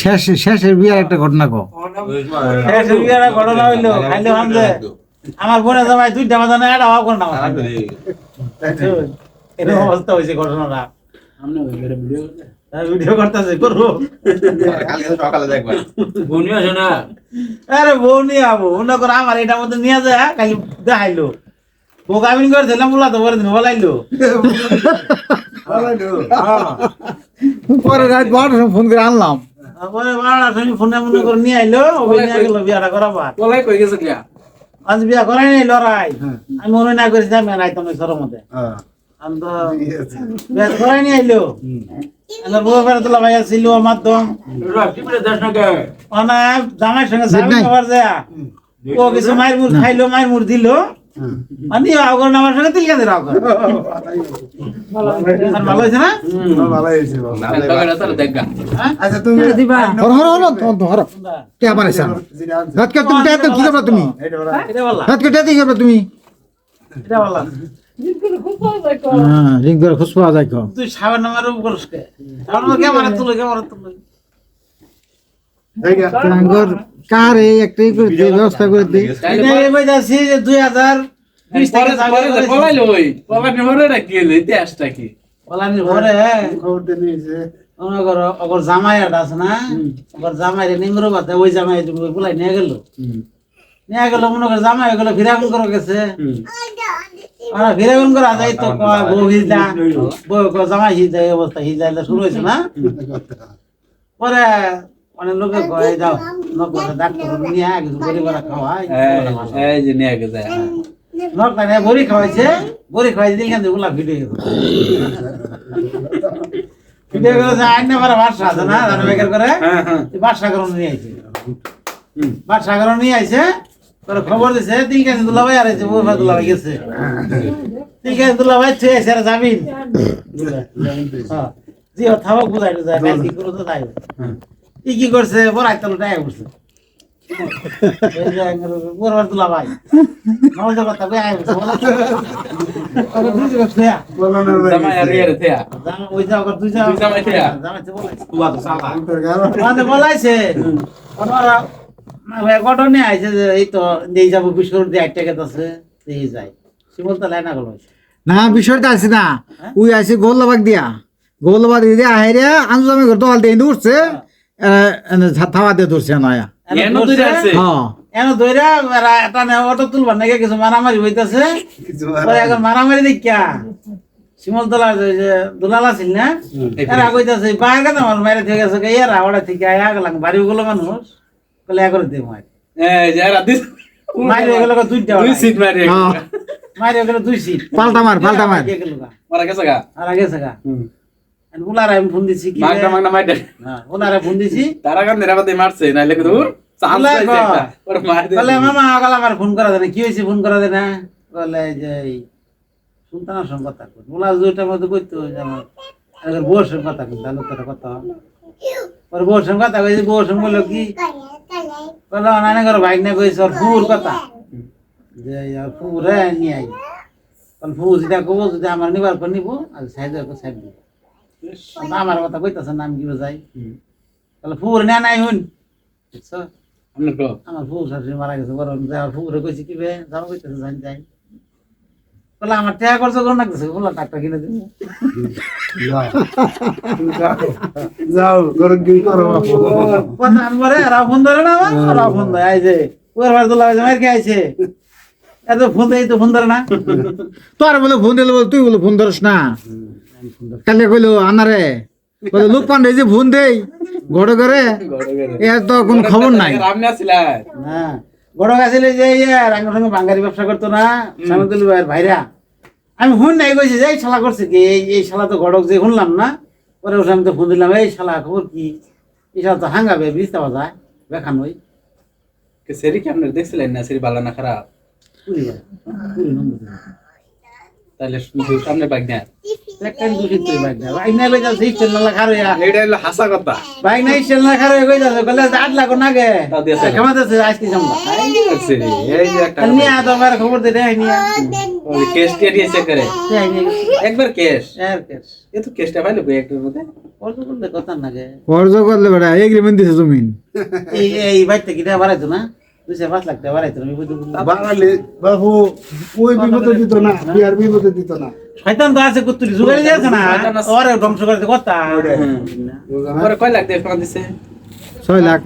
শেষ শেষের বিয়ার একটা ঘটনা কো শেষের বিয়ার ঘটনা হইল, খাইলে ভাবছে, আমার বোনের জামাই দুইটা অভাব করে না এরকম অবস্থা হয়েছে ঘটনাটা। ভিডিও করতেছে করব। সকালে দেখবা বুনি আছে আরে বউ নিয়ে আবো আমার এটার মধ্যে নিয়ে যায় খালি দেখাইলো। বউ কামিন করেছিলাম বলা তো বলে দিন বলাইলো পরে রাত বারোটার ফোন করে আনলাম। বারোটার সময় ফোনে মনে করে নিয়ে আইলো ওই নিয়ে গেলো বিয়াটা করাবার। বলাই কই গেছে কিয়া আজ বিয়া করাই নাই লড়াই। আমি মনে না করেছি আমি রাইতাম ওই সরর মধ্যে। আমি তো বিয়া তো করাই নিয়ে আইলো। মানে জামাইয়ের সঙ্গে নাই। ও খাইলো মায়ের মুড় দিল। মানে আগর আমার সঙ্গে তিল আর ভালো হয়েছে না? তার দেখা হ্যাঁ? আচ্ছা তুমি হর হর হর তো তো হর। কে আবার রাত কে তুমি কি করবা তুমি? রাত কে টেতে কি করবা তুমি? এটা বললাম হ্যাঁ রিং করে খুশ পাওয়া যায় কো তুই সাবের নামের উপর কে সাবের নামে ক্যামেরা তুলে ক্যামেরা তুলে। তাঙ্গর কার এই একটা করে ব্যবস্থা যে দুই হাজার মনে জামাই আছে না? ওর জামাই রে নিংরো বাতে ওই জামাই বলাই নিয়ে গেল। নিয়ে গেল মনে করো জামাই গেলো ফিরাগুন করে গেছে। ফিরাগুন করা যায় তো বউ হিজা। বউ জামাই হিজা এই অবস্থা হিজা শুরু হয়েছে না? পরে অনেক লোকে কয় যাও নকলে ডাক্তার নিয়ে খাওয়াই এই যে নিয়ে বড়ি খাওয়াইছে বড়ি খাওয়াইছে দিল কেন ওগুলা ভিডিও আইন আমার বাসা আছে না জানো বেকার করে? হ্যাঁ হ্যাঁ। করণ নিয়ে আইছে। করণ নিয়ে আইছে খবর দিছে তিন কাছে দুলা ভাই আর দুলা ভাই গেছে। তিন কাছে দুলা ভাই থুয়ে আইছে আর যাবিন হ্যাঁ। জি ও থাবক বুঝাই যায় কি করো তো তাই। ই কি করছে? বড় আইতালো টাই করছে। এই যে ভাই। নজর কথা কই আই বলা আর দুই জায়গা থুয়া জামাই আর থেয়া জামা ওই যা ওর দুই যা দুই জামাই থুয়া? বলাইছে তুয়া তো সালা মানে বলাইছে আইছে যে এই তো দিয়ে যাব বিশ্বর দিয়ে আট টাকা আছে দিয়ে যায় শিমল তো লাইনা গেল না বিষয়টা আছে না। ওই আছে গোল্লাবাগ দিয়া। গোল্লাবাগ দিয়ে আহেরে আনজু আমি ঘর দল দিয়ে উঠছে। দিয়ে ধরছে নয়া হ্যাঁ। এন ধইরা এটা নে অটো তুলবার নাকি কিছু মারামারি হইতাছে? মারামারি। দেখিয়া শিমল তোলা যে দুলাল আছিল না এরা কইতাছে কেন আমার মেরে থেকে গেছে এরা ওটা থেকে আয়া গেলাম বাড়ি গুলো মানুষ বলে একরে দে মার এই যে রাত দিস মারি গেল দুইটা দুই সিট মারি হ্যাঁ। মারি গেল দুই সিট। পাল্টা মার পাল্টা মার। মারা গেছে গা? ওনারা আমি ফোন দিছি কি মাগনা মাগনা হ্যাঁ, ওনারা ফোন দিছি। তারা কান নেরা বাদে মারছে নাইলে কি দূর চান্স পাইছে। একটা। ওর মার দে বলে মামা আগাল আমার ফোন করা দেয় না। কি হয়েছে? ফোন করা দেয় না? বলে যে সুলতানের সঙ্গে কথা বলা দুইটার মধ্যে কইতো আমার আগের বউর সঙ্গে কথা কই তাহলে কথা কথা। পরে বউর সঙ্গে কথা কইছে বউর সঙ্গে বলল কি? বলল নানা ঘর ভাই না কইছে ওর ফুর কথা। যে ফুর রে নিয়ে আই কারণ ফুর যেটা কবো যদি আমার নিবার করে নিবো আর সাইড সাইড দিব। আমার কথা কইতাছে নাম কি যাই? তাহলে ফুর নেয় নাই হুন? কো আমার ফুল শাশুড়ি মারা গেছে বড় আমার ফুলে কইছি কি বে? যাব কইতেছে জানি যাই। বলে আমার টাকা খরচ করুন না কিছু বললাম টাকা কিনে দিন যাও। ঘরে গিয়ে করো আমি বলে এরা ফোন ধরে না আমার? ওরা ফোন ধরে যে ওর ভাই তোলা মার কে আইছে? এত ফোন দেয় তো ফোন ধরে না? তোর বলে ফোন দিলে বলে তুই বলে ফোন ধরস না। কালে কইলো আনারে বলে লোক পান্ডে যে ফোন দেই ঘরে ঘরে এর তো কোনো খবর নাই। আপনি আসিলেন না গাছিল যে ইয়ে রাঙ্গের সঙ্গে ব্যবসা করতো না সামুদুল ভাইয়ের ভাইরা আমি শুন নাই কইছি যে এই শালা করছে কি? এই এই শালা তো গড়ক যে শুনলাম না পরে ওসে আমি তো ফোন দিলাম এই শালা খবর কি? এই শালা তো হাঙ্গাবে পাওয়া যায় বেখান ওই সেরি কি আপনি দেখছিলেন না? সেরি ভালো না খারাপ পুরি ভাই পুরি নম্বর তাহলে শুধু সামনে বাইক নিয়ে। জমিন। এই এই বাইতে কিটা বাড়াইতো না? বাঙালি বাবু ওই বিপদে দিত না বিয়ার বিপদে দিত না। শয়তান তো আছে কুত্তুরি দিয়েছে না। ওরে ধ্বংস করে কথা। বুঝা কয় লাখ দিয়ে দিছে? ছয় লাখ।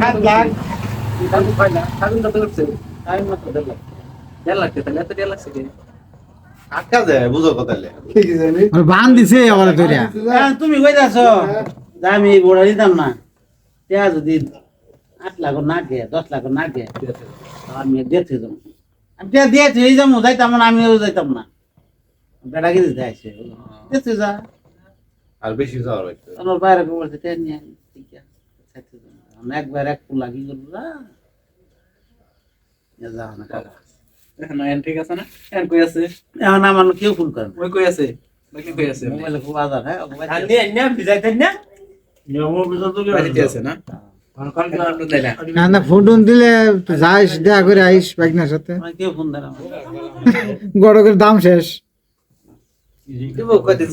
সাত লাখ। তুমি কই যাচ্ছ আমি বোড়া দিতাম না। যদি আট লাখ না গে দশ লাখ না গে। আমি দেখতে যাব আমি দিয়েছি এই যাব যাইতাম না আমিও যাইতাম না। বেড়া গিয়ে দিতে আসছে দেখতে যা। আর বেশি যাওয়ার আমার বাইরে বলছে টেয়া নিয়ে ঠিক আছে আমি একবার এক ফুল লাগি করব না যাও না কাকা। এখন এন ঠিক আছে না? এন কই আছে? এখন আমার কেউ ফোন করে ওই কই আছে? বাকি কই আছে? মোবাইলে খুব আদার হ্যাঁ? আছে না? না ফোন টোন দিলে যাইস দেখা করে আইস বাইকনার সাথে ফোন না গড়কের দাম শেষ কদিন